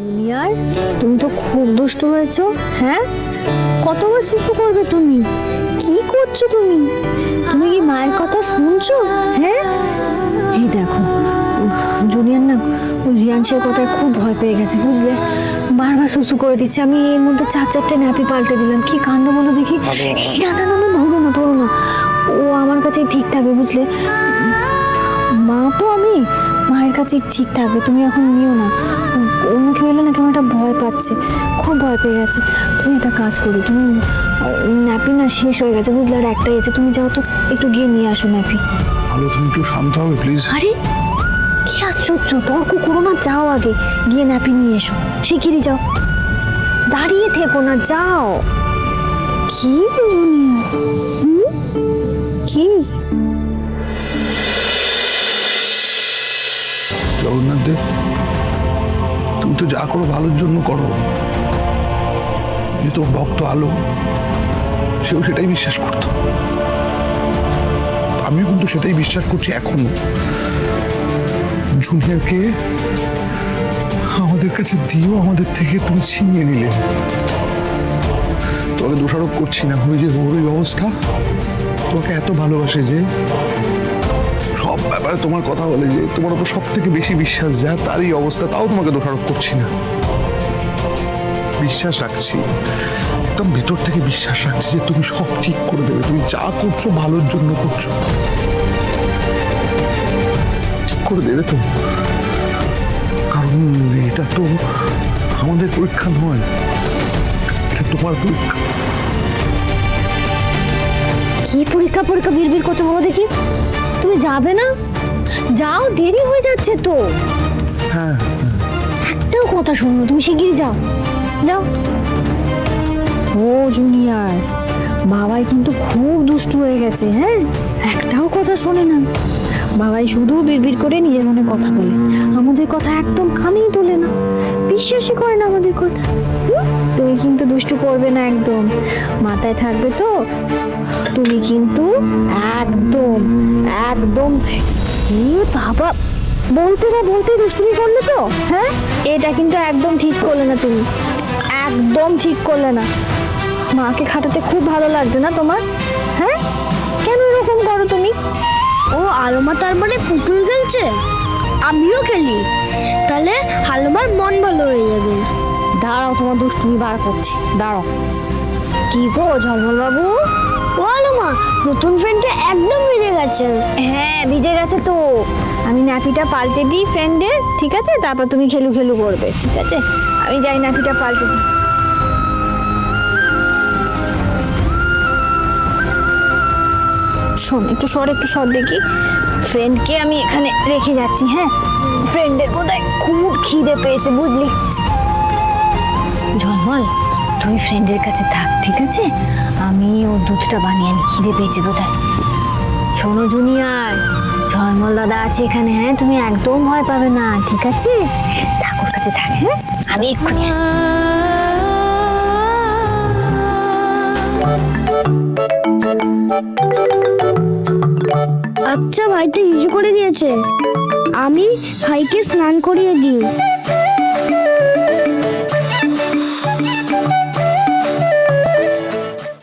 Junior তুমি তো খুব দুষ্ট হয়েছো হ্যাঁ কতবার শুশু করবে তুমি কি করছ তুমি তুমি কি মায়ের কথা শুনছো হ্যাঁ এই দেখো জুনিয়র না ওই রিয়াংশের কথায় খুব ভয় পেয়ে গেছে বুঝলে বারবার শুশু করে দিচ্ছে আমি এর মধ্যে চার চারটে ন্যাপি পাল্টে দিলাম কি কাণ্ড বলো দেখি না না না না ধরো না ধরো না ও আমার কাছে ঠিক থাকবে বুঝলে মায়ের কাছে ঠিক থাকবে তুমি এখন নিও না। মুখে এলে না কেমন একটা ভয় পাচ্ছে খুব ভয় পেয়ে গেছে। তুমি একটা কাজ করো তুমি ন্যাপি না শেষ হয়ে গেছে বুঝলে? আর একটাই আছে তুমি যাও তো একটু গিয়ে নিয়ে আসো ন্যাপি। আলো তুমি একটু শান্ত হবে প্লিজ আরে কি আশ্চর্য তর্ক করো না যাও আগে গিয়ে ন্যাপি নিয়ে এসো শিগগিরই যাও। দাঁড়িয়ে থেকো না যাও। কি দুনিয়া জগন্নাথ দেব। তুমি তো যা করো ভালোর জন্য করো। যে তোমার ভক্ত আলো, সেও সেটাই বিশ্বাস করত। আমিও কিন্তু সেটাই বিশ্বাস করছি এখনও। জুনিয়রকে আমাদের কাছে দিও আমাদের থেকে তুমি ছিনিয়ে নিলে। তোমাকে দোষারোপ করছি না। ওই যে ওর অবস্থা। তোমাকে এত ভালোবাসে যে সব ব্যাপারে তোমার কথা বলে যে তোমার উপর সব থেকে বেশি বিশ্বাস যা, তারই অবস্থা, তাও তোমাকে দোষারোপ করছি না। বিশ্বাস রাখছি, একদম ভেতর থেকে বিশ্বাস রাখছি যে তুমি সব ঠিক করে দেবে, তুমি যা করছ ভালোর জন্য করছ। ঠিক করে দেবে তো। কারণ এটা তো আমাদের পরীক্ষা নয়, এটা তোমার পরীক্ষা। কি পরীক্ষা পরীক্ষা বিড়বিড় করছ বলো দেখি। তুমি যাবে না? যাও দেরি হয়ে যাচ্ছে তো। হ্যাঁ একটাও কথা শুনো তুমি শিগগিরই যাও। যাও। ও জুনিয়র বাবাই কিন্তু খুব দুষ্টু হয়ে গেছে হ্যাঁ? একটাও কথা শোনে না। বাবাই শুধু বিড়বিড় করে নিজের মনে কথা বলে। আমাদের কথা একদম কানেই তোলে না। বিশ্বাসই করে না আমাদের কথা। দুষ্টু করবে না একদম। মাথায় থাকবে তো? তুমি কিন্তু একদম একদম বাবা, বলতে না বলতেই দুষ্টুমি করলে তো? হ্যাঁ? এটা কিন্তু একদম ঠিক করলে না তুমি। একদম ঠিক করলে না। মাকে খাটাতে খুব ভালো লাগছে না তোমার? হ্যাঁ? কেন এরকম করো তুমি? ও, আলোমা তার মানে পুতুল খেলছে আমিও খেলি। তাহলে আলোমার মন ভালো হয়ে যাবে। দুষ্টুমি বার করছি। দাঁড়াও। কি গো ঝলমল বাবু ও আলোমা নতুন ফ্রেন্ডটা একদম ভিজে গেছে। হ্যাঁ ভিজে গেছে তো। আমি ন্যাপিটা পাল্টে দিই ফ্রেন্ডের ঠিক আছে? তারপর তুমি খেলু খেলু করবে ঠিক আছে? আমি যাই ন্যাপিটা পাল্টে দিই। শোন একটু সর একটু সর দেখি। ফ্রেন্ডকে আমি এখানে রেখে যাচ্ছি হ্যাঁ? ফ্রেন্ডের বোধহয় খুব খিদে পেয়েছে বুঝলি? ঝলমল তুই ফ্রেন্ডের কাছে থাক, ঠিক আছে? আমি ও দুধটা বানিয়ে আনি, খিদে পেয়েছে বোধহয়। শোনো জুনিয়র ঝলমল দাদা আছে এখানে হ্যাঁ? তুমি একদম ভয় পাবে না, ঠিক আছে? ঠাকুর কাছে থাক হ্যাঁ? আমি এক্ষুনি আসছি। আচ্ছা ভাইটা ইস্যু করে দিয়েছে। আমি ভাইকে স্নান করিয়ে দিই।